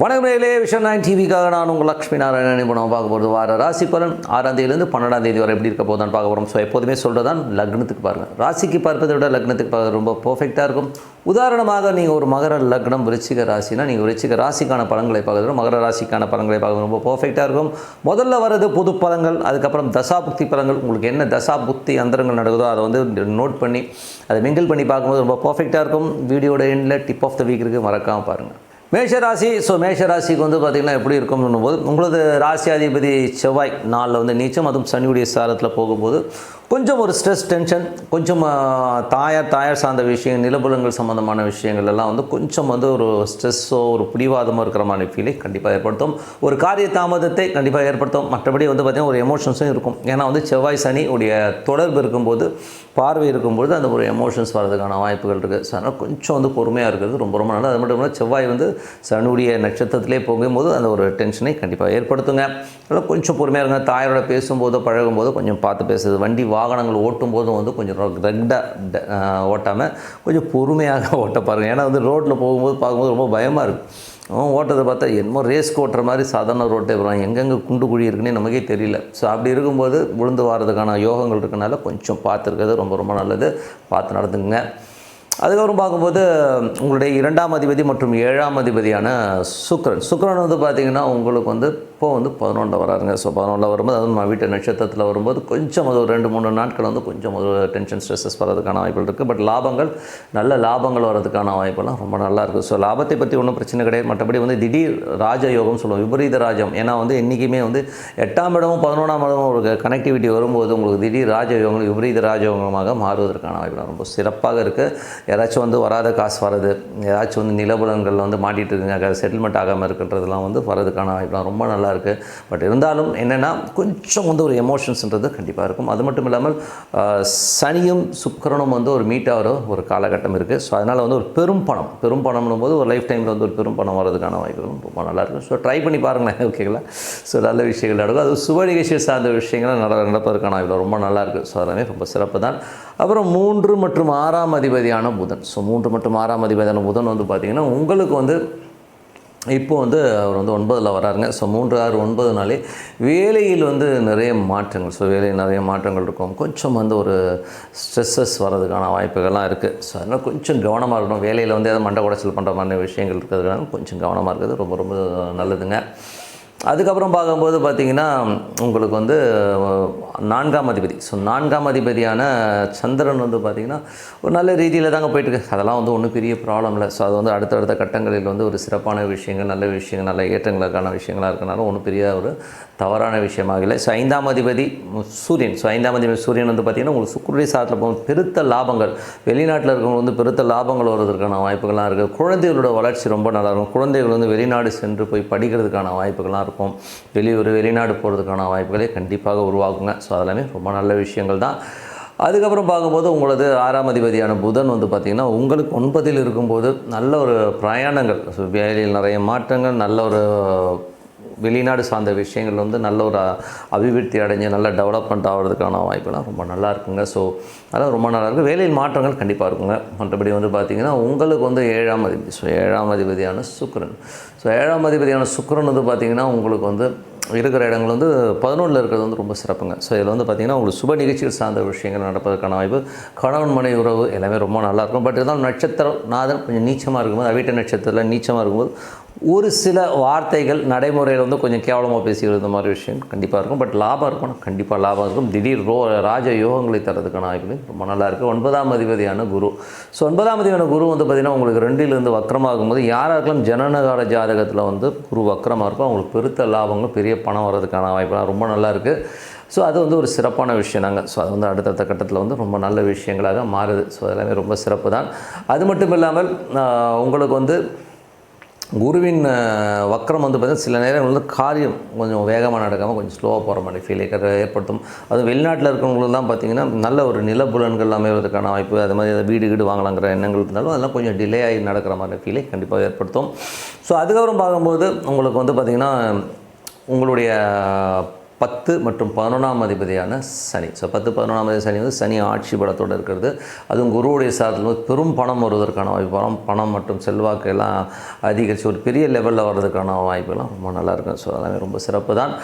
வணக்கம் நேயர்களே vision nine டிவிக்காக நான் உங்கள் லக்ஷ்மி நாராயணன். இப்போ நம்ம பார்க்க போகிறது வார ராசி பலன். ஆறாம் தேதியிலேருந்து பன்னெண்டாம் தேதி வரை எப்படி இருக்க போதான் பார்க்க போகிறோம் ஸோ எப்போதுமே சொல்கிறதான் லக்னத்துக்கு பாருங்கள் ராசிக்கு பார்ப்பதை விட லக்னத்துக்கு பார்க்க ரொம்ப பர்ஃபெக்டாக இருக்கும். உதாரணமாக நீங்கள் ஒரு மகர லக்னம் விருச்சிக ராசினா நீங்கள் விருச்சிக ராசிக்கான பலன்களை பார்க்குறது மகர ராசிக்கான பலன்களை பார்க்குறது ரொம்ப பர்ஃபெக்டாக இருக்கும். முதல்ல வர்றது பொது பலன்கள் அதுக்கப்புறம் தசாபுக்தி பலன்கள். உங்களுக்கு என்ன தசாபுக்தி அந்தரங்கள் நடக்குதோ அதை வந்து நோட் பண்ணி அதை மிங்கிள் பண்ணி பார்க்கும்போது ரொம்ப பர்ஃபெக்டாக இருக்கும். வீடியோட எண்டில் டிப் ஆஃப் த வீக் இருக்குது மறக்காமல் பாருங்கள் மேஷராசி ஸோ மேஷராசிக்கு வந்து பார்த்திங்கன்னா எப்படி இருக்கும்னு போது உங்களது ராசி அதிபதி செவ்வாய் நாளில் வந்து நீச்சம் அதுவும் சனியுடைய சாரத்தில் போகும்போது கொஞ்சம் ஒரு ஸ்ட்ரெஸ் டென்ஷன் கொஞ்சம் தாயார் தாயார் சார்ந்த விஷயம் நிலபுலங்கள் சம்மந்தமான விஷயங்கள் எல்லாம் வந்து கொஞ்சம் வந்து ஒரு ஸ்ட்ரெஸ்ஸோ ஒரு பிடிவாதமோ இருக்கிற மாதிரி ஃபீலை கண்டிப்பாக ஏற்படுத்தும். ஒரு காரிய தாமதத்தை கண்டிப்பாக ஏற்படுத்தும். மற்றபடி வந்து பார்த்திங்கன்னா ஒரு எமோஷன்ஸும் இருக்கும். ஏன்னா வந்து செவ்வாய் சனி உடைய தொடர்பு இருக்கும்போது பார்வை இருக்கும்போது அந்த ஒரு எமோஷன்ஸ் வரதுக்கான வாய்ப்புகள் இருக்குது ஸோ அதனால் கொஞ்சம் வந்து பொறுமையாக இருக்கிறது ரொம்ப ரொம்ப நல்லது. அது மட்டும் இல்லாமல் செவ்வாய் வந்து சனுடைய நட்சத்திரத்திலே போகும்போது அந்த ஒரு டென்ஷனை கண்டிப்பாக ஏற்படுத்துங்க. அதனால் கொஞ்சம் பொறுமையாக இருங்க. தாயாரோட பேசும்போதோ பழகும்போதோ கொஞ்சம் பார்த்து பேசுறது. வண்டி வாகனங்கள் ஓட்டும் போதும் வந்து கொஞ்சம் ரெக்டாக ஓட்டாமல் கொஞ்சம் பொறுமையாக ஓட்ட பாருங்கள் ஏன்னா வந்து ரோட்டில் போகும்போது பார்க்கும்போது ரொம்ப பயமாக இருக்குது அவன் ஓட்டத்தை பார்த்தா என்னமோ ரேஸ்க்கு ஓட்டுற மாதிரி சாதாரண ரோட்டே போகிறான் எங்கெங்கே குண்டு குழி இருக்குன்னே நமக்கே தெரியல. ஸோ அப்படி இருக்கும்போது விழுந்து வாரதுக்கான யோகங்கள் இருக்கனால கொஞ்சம் பார்த்துருக்கிறது ரொம்ப ரொம்ப நல்லது. பார்த்து நடந்துங்க அதுக்கப்புறம் பார்க்கும்போது உங்களுடைய இரண்டாம் அதிபதி மற்றும் ஏழாம் அதிபதியான சுக்ரன் சுக்ரன் வந்து பார்த்திங்கன்னா உங்களுக்கு வந்து அப்போது வந்து பதினொன்றில் வராருங்க. ஸோ பதினொன்றில் வரும்போது அதுவும் நம்ம வீட்டு நட்சத்திரத்தில் வரும்போது கொஞ்சம் அது ஒரு ரெண்டு மூணு நாட்கள் வந்து கொஞ்சம் ஒரு டென்ஷன் ஸ்ட்ரெஸ்ஸஸ் வர்றதுக்கான வாய்ப்புகள் இருக்குது பட் லாபங்கள் நல்ல லாபங்கள் வர்றதுக்கான வாய்ப்பெல்லாம் ரொம்ப நல்லா இருக்குது ஸோ லாபத்தை பற்றி ஒன்றும் பிரச்சனை கிடையாது. மற்றபடி வந்து திடீர் ராஜயோகம் சொல்லுவோம். விபரீத ராஜம். ஏன்னா வந்து என்றைக்குமே வந்து எட்டாம் இடமும் பதினொன்றாம் இடமும் ஒரு கனெக்டிவிட்டி வரும்போது உங்களுக்கு திடீர் ராஜயோகங்கள் விபரீத ராஜயோகமாக மாறுவதற்கான வாய்ப்புகள் ரொம்ப சிறப்பாக இருக்குது யாராச்சும் வந்து வராத காசு வர்றது ஏதாச்சும் வந்து நிலபுலன்கள் வந்து மாட்டிகிட்டு இருக்குங்க செட்டில்மெண்ட் ஆகாமல் இருக்கின்றதுலாம் வந்து வரதுக்கான வாய்ப்புலாம் ரொம்ப நல்லா இருக்குது பட் இருந்தாலும் என்னென்னா கொஞ்சம் வந்து ஒரு எமோஷன்ஸ்ன்றது கண்டிப்பாக இருக்கும். அது மட்டும் இல்லாமல் சனியும் சுக்கரனும் வந்து ஒரு மீட் ஆகிற ஒரு காலகட்டம் இருக்குது ஸோ அதனால் வந்து ஒரு பெரும் பணம். பெரும் பணம்னும் போது ஒரு லைஃப் டைமில் வந்து ஒரு பெரும் பணம் வரதுக்கான வாய்ப்புகளும் ரொம்ப நல்லா இருக்கும் ஸோ ட்ரை பண்ணி பாருங்களேன். ஓகேங்களா ஸோ நல்ல விஷயங்கள் நடக்கும். அது சுப நிகழ்ச்சியை சார்ந்த விஷயங்கள் நட நடப்பதற்கான இவ்வளோ ரொம்ப நல்லா ஸோ அதெல்லாமே ரொம்ப சிறப்பு தான். அப்புறம் மூன்று மற்றும் ஆறாம் அதிபதியான புதன். ஸோ மூன்று மற்றும் ஆறாம் அதிபதியான புதன் வந்து பார்த்திங்கன்னா உங்களுக்கு வந்து இப்போ வந்து அவர் வந்து ஒன்பதில் வராருங்க. ஸோ மூன்று ஆறு ஒன்பது நாளே வேலையில் வந்து நிறைய மாற்றங்கள். ஸோ வேலையில் நிறைய மாற்றங்கள் இருக்கும். கொஞ்சம் வந்து ஒரு ஸ்ட்ரெஸ்ஸஸ் வர்றதுக்கான வாய்ப்புகள்லாம் இருக்குது ஸோ அதனால் கொஞ்சம் கவனமாக இருக்கணும். வேலையில் வந்து எதாவது மண்டை உடைச்சல் பண்ணுற மாதிரி விஷயங்கள் இருக்கிறதுனால கொஞ்சம் கவனமாக இருக்கிறது ரொம்ப ரொம்ப நல்லதுங்க. அதுக்கப்புறம் பார்க்கும்போது பார்த்திங்கன்னா உங்களுக்கு வந்து நான்காம் அதிபதி. ஸோ நான்காம் அதிபதியான சந்திரன் வந்து பார்த்திங்கன்னா ஒரு நல்ல ரீதியில் தாங்க போயிட்டுருக்கு. அதெல்லாம் வந்து ஒன்றும் பெரிய ப்ராப்ளம் இல்லை. ஸோ அது வந்து அடுத்தடுத்த கட்டங்களில் வந்து ஒரு சிறப்பான விஷயங்கள் நல்ல விஷயங்கள் நல்ல ஏற்றங்களுக்கான விஷயங்களாக இருக்கனால ஒன்றும் பெரிய ஒரு தவறான விஷயமாக இல்லை ஸோ ஐந்தாம் அதிபதி சூரியன். ஸோ ஐந்தாம் அதிபதி சூரியன் வந்து பார்த்திங்கன்னா உங்களுக்கு சுக்குருடைய சாரத்தில் போகும் பெருத்த லாபங்கள். வெளிநாட்டில் இருக்கவங்க வந்து பெருத்த லாபங்கள் வருவதற்கான வாய்ப்புகள்லாம் இருக்குது குழந்தைகளோட வளர்ச்சி ரொம்ப நல்லா இருக்கும் குழந்தைகள் வந்து வெளிநாடு சென்று போய் படிக்கிறதுக்கான வாய்ப்புகள்லாம் இருக்கும். வெளியூர் வெளிநாடு போகிறதுக்கான வாய்ப்புகளே கண்டிப்பாக உருவாகுங்க. ஸோ அதெல்லாமே ரொம்ப நல்ல விஷயங்கள் தான். அதுக்கப்புறம் பார்க்கும்போது உங்களது ஆறாம் அதிபதியான புதன் வந்து பார்த்திங்கன்னா உங்களுக்கு ஒன்பதில் இருக்கும்போது நல்ல ஒரு பிரயாணங்கள். ஸோ வேலையில் நிறைய மாற்றங்கள் நல்ல ஒரு வெளிநாடு சார்ந்த விஷயங்கள் வந்து நல்ல ஒரு அபிவிருத்தி அடைஞ்சு நல்ல டெவலப்மெண்ட் ஆகிறதுக்கான வாய்ப்புலாம் ரொம்ப நல்லா இருக்குங்க. ஸோ அதெல்லாம் ரொம்ப நல்லா இருக்குது வேலையில் மாற்றங்கள் கண்டிப்பாக இருக்குங்க. மற்றபடி வந்து பார்த்திங்கன்னா உங்களுக்கு வந்து ஏழாம் அதிபதி ஸோ ஏழாம் அதிபதியான சுக்ரன் ஸோ ஏழாம் அதிபதியான சுக்ரன் வந்து பார்த்திங்கன்னா உங்களுக்கு வந்து இருக்கிற இடங்கள் வந்து பதினொன்றில் இருக்கிறது வந்து ரொம்ப சிறப்புங்க. ஸோ இதில் வந்து பார்த்திங்கன்னா உங்களுக்கு சுப நிகழ்ச்சிகள் சார்ந்த விஷயங்கள் நடப்பதற்கான வாய்ப்பு கணவன் மனை உறவு எல்லாமே ரொம்ப நல்லாயிருக்கும் பட் இருந்தாலும் நட்சத்திரம் நாதன் கொஞ்சம் நீச்சமாக இருக்கும்போது அவிட்ட நட்சத்திரத்தில் நீச்சமாக இருக்கும்போது ஒரு சில வார்த்தைகள் நடைமுறையில் வந்து கொஞ்சம் கேவலமாக பேசிக்கிறது இந்த மாதிரி விஷயம் கண்டிப்பாக இருக்கும். பட் லாபம் இருக்கும் கண்டிப்பாக லாபம் இருக்கும். திடீர் ரோ ராஜ யோகங்களை தரதுக்கான வாய்ப்புகள் ரொம்ப நல்லா இருக்குது ஒன்பதாம் அதிபதியான குரு. ஸோ ஒன்பதாம் அதிபதியான குரு வந்து பார்த்திங்கன்னா உங்களுக்கு ரெண்டிலிருந்து வக்கரமாகும் போது யாராருக்கெல்லாம் ஜனனகால ஜாதகத்தில் வந்து குரு வக்கரமாக இருக்கும் அவங்களுக்கு பெருத்த லாபங்கள் பெரிய பணம் வர்றதுக்கான வாய்ப்புலாம் ரொம்ப நல்லா இருக்குது ஸோ அது வந்து ஒரு சிறப்பான விஷயம் தாங்க. ஸோ அது வந்து அடுத்தடுத்த கட்டத்தில் வந்து ரொம்ப நல்ல விஷயங்களாக மாறுது. ஸோ அதெல்லாமே ரொம்ப சிறப்பு தான் அது மட்டும் இல்லாமல் உங்களுக்கு வந்து குருவின் அஹ், வக்ரம் வந்து பார்த்திங்கன்னா சில நேரம் வந்து காரியம் கொஞ்சம் வேகமாக நடக்காமல் கொஞ்சம் ஸ்லோவாக போகிற மாதிரி ஃபீல் ஏற்படுத்தும். அது வெளிநாட்டில் இருக்கிறவங்களுக்குலாம் பார்த்திங்கன்னா நல்ல ஒரு நிலப்புலன்கள் அமைவதற்கான வாய்ப்பு அது மாதிரி ஏதாவது வீடு வீடு வாங்கலாங்கிற எண்ணங்கள் இருந்தாலும் அதெல்லாம் கொஞ்சம் டிலே ஆகி நடக்கிற மாதிரி ஃபீலை கண்டிப்பாக ஏற்படுத்தும். ஸோ அதுக்கப்புறம் பார்க்கும்போது உங்களுக்கு வந்து பார்த்திங்கன்னா உங்களுடைய பத்து மற்றும் பதினொன்றாம் அதிபதியான சனி. ஸோ பத்து பதினொன்றாம் அதிபதி சனி வந்து சனி ஆட்சி பலத்தோடு இருக்கிறது. அதுவும் குருவுடைய சாதத்தில் வந்து பெரும் பணம் வருவதற்கான வாய்ப்பு பணம் பணம் மற்றும் செல்வாக்கு எல்லாம் அதிகரித்து ஒரு பெரிய லெவலில் வர்றதுக்கான வாய்ப்பெல்லாம் ரொம்ப நல்லா இருக்கும். ஸோ அதெல்லாமே ரொம்ப சிறப்பு தான்.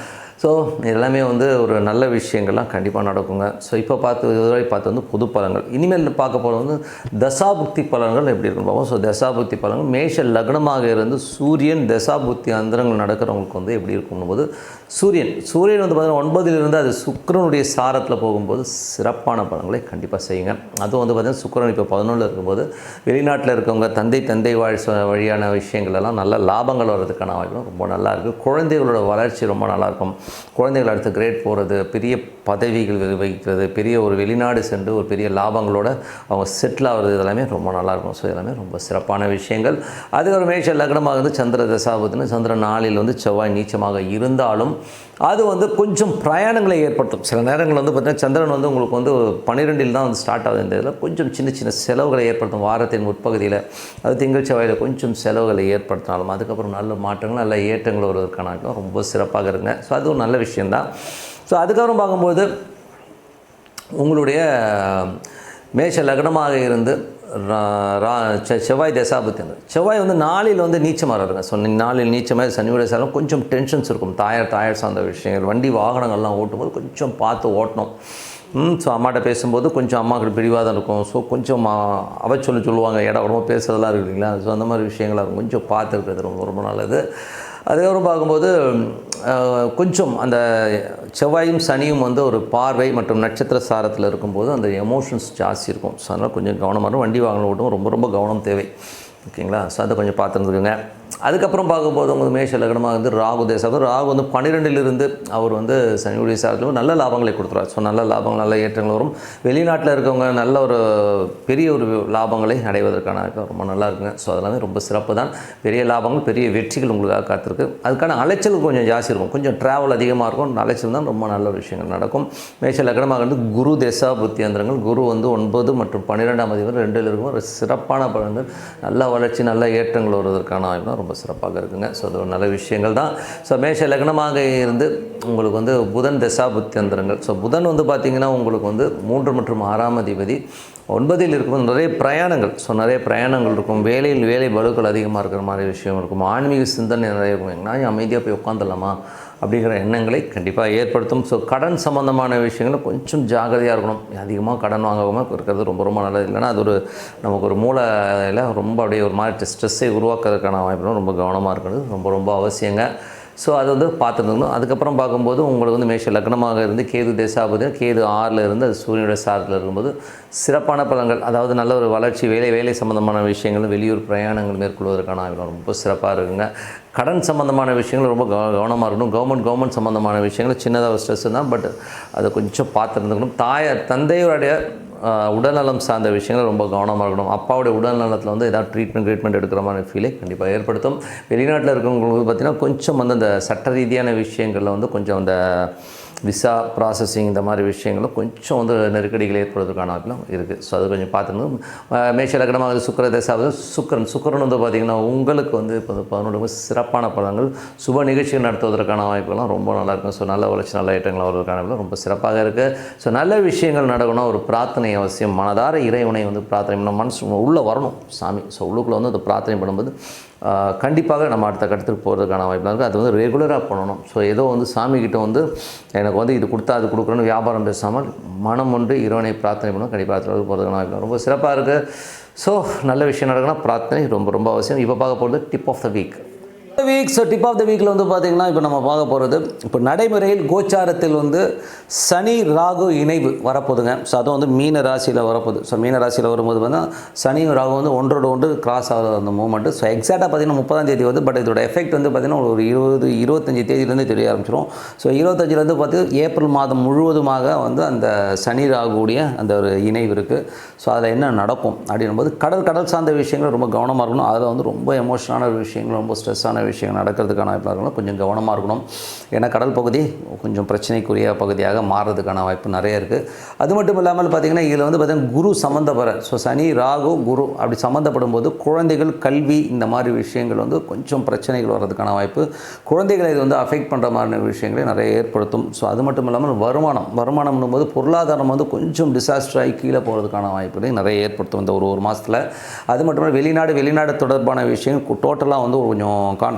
ஸோ எல்லாமே வந்து ஒரு நல்ல விஷயங்கள்லாம் கண்டிப்பாக நடக்குங்க. ஸோ இப்போ பார்த்து இதுவரை பார்த்து வந்து புது பலன்கள். இனிமேல் பார்க்க போகிறது வந்து தசாபுக்தி பலன்கள் எப்படி இருக்குன்னு பார்ப்போம். ஸோ தசாபுக்தி பலன்கள் மேஷ லக்னமாக இருந்து சூரியன் தசாபுக்தி அந்தரங்கள் நடக்கிறவங்களுக்கு வந்து எப்படி இருக்கும் போது சூரியன். சூரியன் வந்து பார்த்தீங்கன்னா ஒன்பதிலிருந்து அது சுக்கிரனுடைய சாரத்தில் போகும்போது சிறப்பான பலன்களை கண்டிப்பாக செய்யுங்க. அதுவும் வந்து பார்த்திங்கன்னா சுக்கிரன் இப்போ பதினொன்றில் இருக்கும்போது வெளிநாட்டில் இருக்கவங்க தந்தை தந்தை வாழ் வழியான விஷயங்கள் எல்லாம் நல்ல லாபங்கள் வர்றதுக்கான வாய்ப்பு ரொம்ப நல்லாயிருக்கு குழந்தைகளோட வளர்ச்சி ரொம்ப நல்லாயிருக்கும் குழந்தைகள் அடுத்து கிரேட் போகிறது பெரிய பதவிகள் வகிக்கிறது பெரிய ஒரு வெளிநாடு சென்று ஒரு பெரிய லாபங்களோட அவங்க செட்டில் ஆகிறது இதெல்லாமே ரொம்ப நல்லாயிருக்கும். ஸோ இதெல்லாமே ரொம்ப சிறப்பான விஷயங்கள். அதுக்கப்புறம் மேஷ லக்னமாக வந்து சந்திர தசாபத்தின் சந்திரன் நாளில் வந்து செவ்வாய் நீச்சமாக இருந்தாலும் அது வந்து கொஞ்சம் பிரயாணங்களை ஏற்படுத்தும். சில நேரங்கள் வந்து பார்த்திங்கன்னா சந்திரன் வந்து உங்களுக்கு வந்து பன்னிரெண்டில் தான் வந்து ஸ்டார்ட் ஆகுது. இந்த இதில் கொஞ்சம் சின்ன சின்ன செலவுகளை ஏற்படுத்தும். வாரத்தின் முற்பகுதியில் அது திங்கள் செவ்வாயில் கொஞ்சம் செலவுகளை ஏற்படுத்தினாலும் அதுக்கப்புறம் நல்ல மாற்றங்கள் நல்ல ஏற்றங்கள் வருவதற்கான ரொம்ப சிறப்பாக இருங்க ஸோ அது ஒரு நல்ல விஷயந்தான் ஸோ அதுக்கப்புறம் பார்க்கும்போது உங்களுடைய மேஷ லக்னமாக இருந்து ரா- ரா- செ- செவ்வாய் தசாபுத்தி செவ்வாய் வந்து நாளில் வந்து நீச்சமாக இருங்க ஸோ நாளில் நீச்சமாக சனியுடைய சாரம் கொஞ்சம் டென்ஷன்ஸ் இருக்கும். தாயார் தாயார் சார்ந்த விஷயங்கள் வண்டி வாகனங்கள்லாம் ஓட்டும்போது கொஞ்சம் பார்த்து ஓட்டணும். ஸோ அம்மாட்ட பேசும்போது கொஞ்சம் அம்மாவுக்கு பிடிவாதம் இருக்கும். ஸோ கொஞ்சம் ஆ, அவ சொல்லி சொல்லுவாங்க. இடம் உடம்பு பேசுறதெல்லாம் இருக்கு இல்லைங்களா? ஸோ அந்த மாதிரி விஷயங்களாக இருக்கும். கொஞ்சம் பார்த்துருக்கிறது ரொம்ப ரொம்ப நல்லது. அதுக்கப்புறம் பார்க்கும்போது கொஞ்சம் அந்த செவ்வாயும் சனியும் வந்து ஒரு பார்வை மற்றும் நட்சத்திர சாரத்தில் இருக்கும்போது அந்த எமோஷன்ஸ் ஜாஸ்தி இருக்கும். ஸோ அதனால் கொஞ்சம் கவனமாக வண்டி வாகனம் ஓட்டும் ரொம்ப ரொம்ப கவனம் தேவை. ஓகேங்களா ஸோ அதை கொஞ்சம் பார்த்துருந்துக்கோங்க. அதுக்கப்புறம் பார்க்கும்போது உங்களுக்கு மேஷ லக்னமாக வந்து ராகு தேசம். ராகு வந்து பன்னிரெண்டிலிருந்து அவர் வந்து சனியுடைய சாரத்தில் நல்ல லாபங்களை கொடுத்துருவார். ஸோ நல்ல லாபங்கள் நல்ல ஏற்றங்கள் வரும். வெளிநாட்டில் இருக்கவங்க நல்ல ஒரு பெரிய ஒரு லாபங்களை அடைவதற்கான ரொம்ப நல்லா இருக்குங்க. ஸோ அதெல்லாமே ரொம்ப சிறப்பு தான். பெரிய லாபங்கள் பெரிய வெற்றிகள் உங்களுக்காக காத்திருக்கு. அதுக்கான அலைச்சல் கொஞ்சம் ஜாஸ்தி இருக்கும். கொஞ்சம் ட்ராவல் அதிகமாக இருக்கும். அலைச்சல் தான் ரொம்ப நல்ல விஷயங்கள் நடக்கும். மேஷ லக்னமாக வந்து குரு தேசா புத்தியந்திரங்கள் குரு வந்து ஒன்பது மற்றும் பன்னிரெண்டாம் அதிபர் ரெண்டில் இருக்கும். ஒரு சிறப்பான பலன்கள் நல்ல வளர்ச்சி நல்ல ஏற்றங்கள் வருவதற்கான வாய்ப்பு ரொம்ப ரொம்ப சிறப்பாக இருக்குங்க. ஸோ அது ஒரு நல்ல விஷயங்கள் தான். ஸோ மேஷ லக்னமாக இருந்து உங்களுக்கு வந்து புதன் தசா புத்தியந்திரங்கள் ஸோ புதன் வந்து பார்த்திங்கன்னா உங்களுக்கு வந்து மூன்று மற்றும் ஆறாம் அதிபதி. ஒன்பதில் இருக்கும்போது நிறைய பிரயாணங்கள். ஸோ நிறைய பிரயாணங்கள் இருக்கும். வேலையில் வேலை பலுக்கள் அதிகமாக இருக்கிற மாதிரி விஷயம் இருக்கும். ஆன்மீக சிந்தனை நிறைய இருக்கும். நான் அமைதியாக போய் உட்காந்துடலாமா அப்படிங்கிற எண்ணங்களை கண்டிப்பாக ஏற்படுத்தும். ஸோ கடன் சம்மந்தமான விஷயங்களும் கொஞ்சம் ஜாகிரதையாக இருக்கணும். அதிகமாக கடன் வாங்காமல் இருக்கிறது ரொம்ப ரொம்ப நல்லது. இல்லைன்னா அது ஒரு நமக்கு ஒரு மூளையில் ரொம்ப அப்படியே ஒரு மாதிரி ஸ்ட்ரெஸ்ஸை உருவாக்குறதுக்கான வாய்ப்பு ரொம்ப கவனமாக இருக்கிறது. ரொம்ப ரொம்ப அவசியங்க. ஸோ அது வந்து பார்த்துருந்துக்கணும் அதுக்கப்புறம் பார்க்கும்போது உங்களுக்கு வந்து மேஷ லக்னமாக இருந்து கேது தேசாபதி கேது ஆறில் இருந்து அது சூரியனுடைய சாரத்தில் இருக்கும்போது சிறப்பான பலன்கள் அதாவது நல்ல ஒரு வளர்ச்சி வேலை வேலை சம்மந்தமான விஷயங்களும் வெளியூர் பிரயாணங்கள் மேற்கொள்வதற்கான ஆய்வு ரொம்ப சிறப்பாக இருக்குங்க. கடன் சம்மந்தமான விஷயங்கள் ரொம்ப கவனமாக இருக்கணும். கவர்மெண்ட் கவர்மெண்ட் சம்மந்தமான விஷயங்கள் சின்னதாக ஸ்ட்ரெஸ் தான் பட் அதை கொஞ்சம் பார்த்துருந்துக்கணும் தாயார் தந்தையோடைய உடல்நலம் சார்ந்த விஷயங்கள் ரொம்ப கவனமாக இருக்கணும். அப்பாவுடைய உடல்நலத்தில் வந்து ஏதாவது ட்ரீட்மெண்ட் ட்ரீட்மெண்ட் எடுக்கிற மாதிரி ஃபீலை கண்டிப்பாக ஏற்படுத்தும். வெளிநாட்டில் இருக்கவங்களுக்கு பார்த்திங்கன்னா கொஞ்சம் வந்து அந்த சட்ட ரீதியான விஷயங்களில் வந்து கொஞ்சம் அந்த விசா ப்ராசஸிங் இந்த மாதிரி விஷயங்களும் கொஞ்சம் வந்து நெருக்கடிகள் ஏற்படுவதற்கான வாய்ப்புலாம் இருக்குது ஸோ அது கொஞ்சம் பார்த்துருந்தோம் மேஷ லக்னமாக சுக்கர தசாவது சுக்கரன் சுக்கரன் வந்து பார்த்திங்கன்னா உங்களுக்கு வந்து இப்போ வந்து பதினொன்று சிறப்பான பலன்கள் சுப நிகழ்ச்சிகள் நடத்துவதற்கான வாய்ப்புலாம் ரொம்ப நல்லாயிருக்கும் ஸோ நல்ல வளர்ச்சி நல்ல ஐட்டங்கள் வருவதற்கான ரொம்ப சிறப்பாக இருக்குது ஸோ நல்ல விஷயங்கள் நடக்கணும் ஒரு பிரார்த்தனை அவசியம். மனதார இறைவனை வந்து பிரார்த்தனை பண்ண மனசு உள்ளே வரணும் சாமி. ஸோ உள்ளுக்குள்ளே வந்து அந்த பிரார்த்தனை பண்ணும்போது கண்டிப்பாக நம்ம அடுத்த கட்டத்துக்கு போகிறதுக்கான வாய்ப்பு இருக்குது அது வந்து ரெகுலராக பண்ணணும். ஸோ ஏதோ வந்து சாமிக்கிட்ட வந்து எனக்கு வந்து இது கொடுத்தா அது கொடுக்குறேன்னு வியாபாரம் பேசாமல் மனம் ஒன்று இறைவனை பிரார்த்தனை பண்ணணும். கண்டிப்பாக அடுத்த போகிறதுக்கான வாய்ப்பு ரொம்ப சிறப்பாக இருக்குது ஸோ நல்ல விஷயம் நடக்குன்னா பிரார்த்தனை ரொம்ப ரொம்ப அவசியம். இப்போ பார்க்க போகிறது tip of the week week so tip of the வீக்கில் வந்து பார்த்திங்கன்னா இப்போ நம்ம பார்க்க போகிறது இப்போ நடைமுறையில் கோச்சாரத்தில் வந்து சனி ராகு இணைவு வரப்போகுதுங்க. ஸோ அதுவும் வந்து மீன ராசியில் வரப்போகுது. ஸோ மீன ராசியில் வரும்போது வந்து சனியும் ராகு வந்து ஒன்றோட ஒன்று கிராஸ் ஆகிற அந்த மூமெண்ட்டு ஸோ எக்ஸாக்டாக பார்த்தீங்கன்னா முப்பதாம் தேதி வந்து பட் இதோட எஃபெக்ட் வந்து பார்த்திங்கன்னா ஒரு இருபது இருபத்தஞ்சி தேதியிலேருந்து தெரிய ஆரம்பிச்சிடும் ஸோ இருபத்தஞ்சிலேருந்து பார்த்து ஏப்ரல் மாதம் முழுவதுமாக வந்து அந்த சனி ராகுடைய அந்த ஒரு இணைவு இருக்குது ஸோ அதில் என்ன நடக்கும் அப்படின்னும்போது கடல் கடல் சார்ந்த விஷயங்கள் ரொம்ப கவனமாக இருக்கணும். அதில் வந்து ரொம்ப எமோஷனான விஷயங்கள் ரொம்ப ஸ்ட்ரெஸ்ஸான விஷயம் விஷயங்கள் நடக்கிறதுக்கான வாய்ப்பாக இருக்கணும். கொஞ்சம் கவனமாக இருக்கணும். ஏன்னா கடல் பகுதி கொஞ்சம் பிரச்சனைக்குரிய பகுதியாக மாறுறதுக்கான வாய்ப்பு நிறைய இருக்குது அது மட்டும் இல்லாமல் பார்த்திங்கன்னா இதில் வந்து பார்த்திங்கன்னா குரு சம்மந்தப்பட ஸோ சனி ராகு குரு அப்படி சம்மந்தப்படும் போது குழந்தைகள் கல்வி இந்த மாதிரி விஷயங்கள் வந்து கொஞ்சம் பிரச்சனைகள் வர்றதுக்கான வாய்ப்பு குழந்தைகளை இது வந்து அஃபெக்ட் பண்ணுற மாதிரி விஷயங்களை நிறைய ஏற்படுத்தும். ஸோ அது மட்டும் இல்லாமல் வருமானம் வருமானம்னும் போது பொருளாதாரம் வந்து கொஞ்சம் டிசாஸ்டர் ஆகி கீழே போகிறதுக்கான வாய்ப்புகளை நிறைய ஏற்படுத்தும் இந்த ஒரு ஒரு மாதத்தில் அது மட்டும் இல்லாமல் வெளிநாடு வெளிநாடு தொடர்பான விஷயங்கள் டோட்டலாக வந்து கொஞ்சம் கான்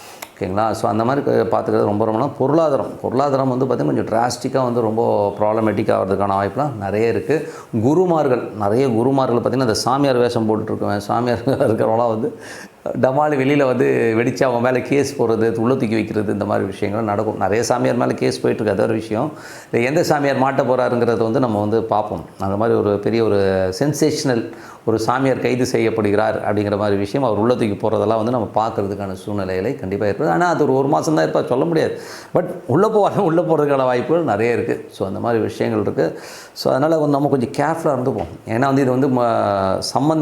ஓகேங்களா? ஸோ அந்த மாதிரி பார்த்துக்கிறது ரொம்ப ரொம்ப பொருளாதாரம். பொருளாதாரம் வந்து பார்த்திங்கன்னா கொஞ்சம் டிராஸ்டிக்காக வந்து ரொம்ப ப்ராப்ளமேட்டிக் ஆகிறதுக்கான வாய்ப்புலாம் நிறைய இருக்குது குருமார்கள். நிறைய குருமார்கள் பார்த்திங்கன்னா அந்த சாமியார் வேஷம் போட்டுட்ருக்கவன் சாமியார் இருக்கிறவங்களாம் வந்து டமால் வெளியில் வந்து வெடித்து அவங்க மேலே கேஸ் போடுறது உள்ள தூக்கி வைக்கிறது இந்த மாதிரி விஷயங்கள் நடக்கும். நிறைய சாமியார் மேலே கேஸ் போயிட்டுருக்கு அது ஒரு விஷயம். இல்லை எந்த சாமியார் மாட்ட போகிறாருங்கிறத வந்து நம்ம வந்து பார்ப்போம். அந்த மாதிரி ஒரு பெரிய ஒரு சென்சேஷனல் ஒரு சாமியார் கைது செய்யப்படுகிறார் அப்படிங்கிற மாதிரி விஷயம் அவர் உள்ள தூக்கி போகிறதெல்லாம் வந்து நம்ம பார்க்கறதுக்கான சூழ்நிலைகளை கண்டிப்பாக இருக்குது ஆனால் அது ஒரு ஒரு மாதம் தான் இருப்பா சொல்ல முடியாது. பட் உள்ளே போவாங்க உள்ளே போகிறதுக்கான வாய்ப்புகள் நிறைய இருக்குது ஸோ அந்த மாதிரி விஷயங்கள் இருக்குது ஸோ அதனால் வந்து நம்ம கொஞ்சம் கேர்ஃபுல்லாக இருந்துப்போம். ஏன்னா வந்து இது வந்து ம-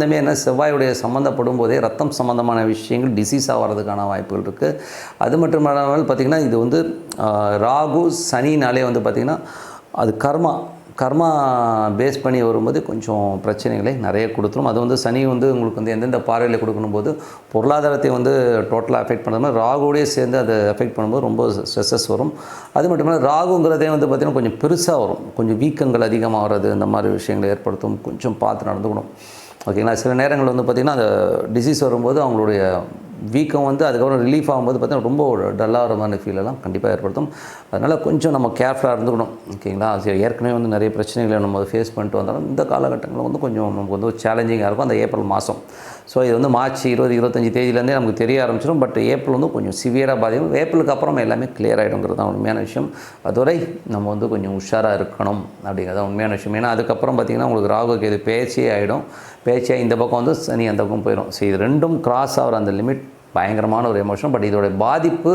என்ன செவ்வாயுடைய சம்மந்தப்படும் போதே ரத்தம் சம்மந்தமாக சம்மந்தமான விஷயங்கள் டிசீஸாக ஆகிறதுக்கான வாய்ப்புகள் இருக்குது அது மட்டும் இல்லாமல் பார்த்திங்கன்னா இது வந்து ராகு சனினாலே வந்து பார்த்திங்கன்னா அது கர்மா கர்மா பேஸ் பண்ணி வரும்போது கொஞ்சம் பிரச்சனைகளை நிறைய கொடுத்துரும். அது வந்து சனி வந்து உங்களுக்கு வந்து எந்தெந்த பார்வையில் கொடுக்கணும் போது பொருளாதாரத்தை வந்து டோட்டலாக அஃபெக்ட் பண்ணுறது மாதிரி ராகுவோடய சேர்ந்து அதை அஃபெக்ட் பண்ணும்போது ரொம்ப ஸ்ட்ரெஸ்ஸஸ் வரும். அது மட்டும் இல்லாமல் ராகுங்கிறதே வந்து பார்த்திங்கன்னா கொஞ்சம் பெருசாக வரும். கொஞ்சம் வீக்கங்கள் அதிகமாக வர்றது இந்த மாதிரி விஷயங்களை ஏற்படுத்தும். கொஞ்சம் பார்த்து நடந்துக்கணும். ஓகேங்களா? சில நேரங்கள் வந்து பார்த்திங்கன்னா அந்த டிசீஸ் வரும்போது அவங்களுடைய வீக்கம் வந்து அதுக்கப்புறம் ரிலீஃப் ஆகும்போது பார்த்தீங்கன்னா ரொம்ப டல்லாகிற மாதிரி ஃபீலெல்லாம் கண்டிப்பாக ஏற்படுத்தும். அதனால் கொஞ்சம் நம்ம கேர்ஃபுல்லாக இருந்துக்கணும். ஓகேங்களா அது ஏற்கனவே வந்து நிறைய பிரச்சனைகளை நம்ம ஃபேஸ் பண்ணிட்டு வந்தாலும் இந்த காலகட்டங்களில் வந்து கொஞ்சம் நமக்கு வந்து சேலஞ்சிங்காக இருக்கும். அந்த ஏப்ரல் மாதம் ஸோ இது வந்து மார்ச் இருபது இருபத்தஞ்சி தேதியிலேருந்தே நமக்கு தெரிய ஆரம்பிச்சிடும். பட் ஏப்ரல் வந்து கொஞ்சம் சிவியராக பாதிக்கும். ஏப்ரலுக்கு அப்புறம் எல்லாமே கிளியர் ஆகிடுங்கிறது தான் உண்மையான விஷயம். அதுவரை நம்ம வந்து கொஞ்சம் உஷாராக இருக்கணும் அப்படிங்கிறது தான் உண்மையான விஷயம். ஏன்னா அதுக்கப்புறம் பார்த்திங்கன்னா உங்களுக்கு ராகுக்கு இது பேச்சே ஆகிடும் பேச்சே இந்த பக்கம் வந்து சனி அந்த பக்கம் போயிடும் ஸோ இது ரெண்டும் கிராஸ் ஆகிற அந்த லிமிட் பயங்கரமான ஒரு எமோஷன் பட் இதோடைய பாதிப்பு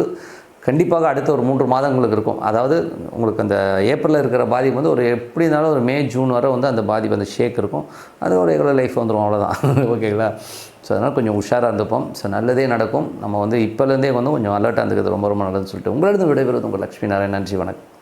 கண்டிப்பாக அடுத்த ஒரு மூன்று மாதங்களுக்கு இருக்கும். அதாவது உங்களுக்கு அந்த ஏப்ரலில் இருக்கிற பாதிப்பு வந்து ஒரு எப்படி இருந்தாலும் ஒரு மே ஜூன் வரை வந்து அந்த பாதிப்பு அந்த ஷேக் இருக்கும். அது ஒரு ரெகுலர் லைஃப் வந்துடும் அவ்வளோதான் ஓகேங்களா ஸோ அதனால் கொஞ்சம் உஷாராக இருந்துப்போம். ஸோ நல்லதே நடக்கும். நம்ம வந்து இப்போலேருந்தே வந்து கொஞ்சம் அலர்ட்டாக இருந்துக்கிறது ரொம்ப ரொம்ப நல்லதுன்னு சொல்லிட்டு உங்களிடம் விடைபெறுவது உங்கள் லக்ஷ்மி நாராயண் நன்றி வணக்கம்.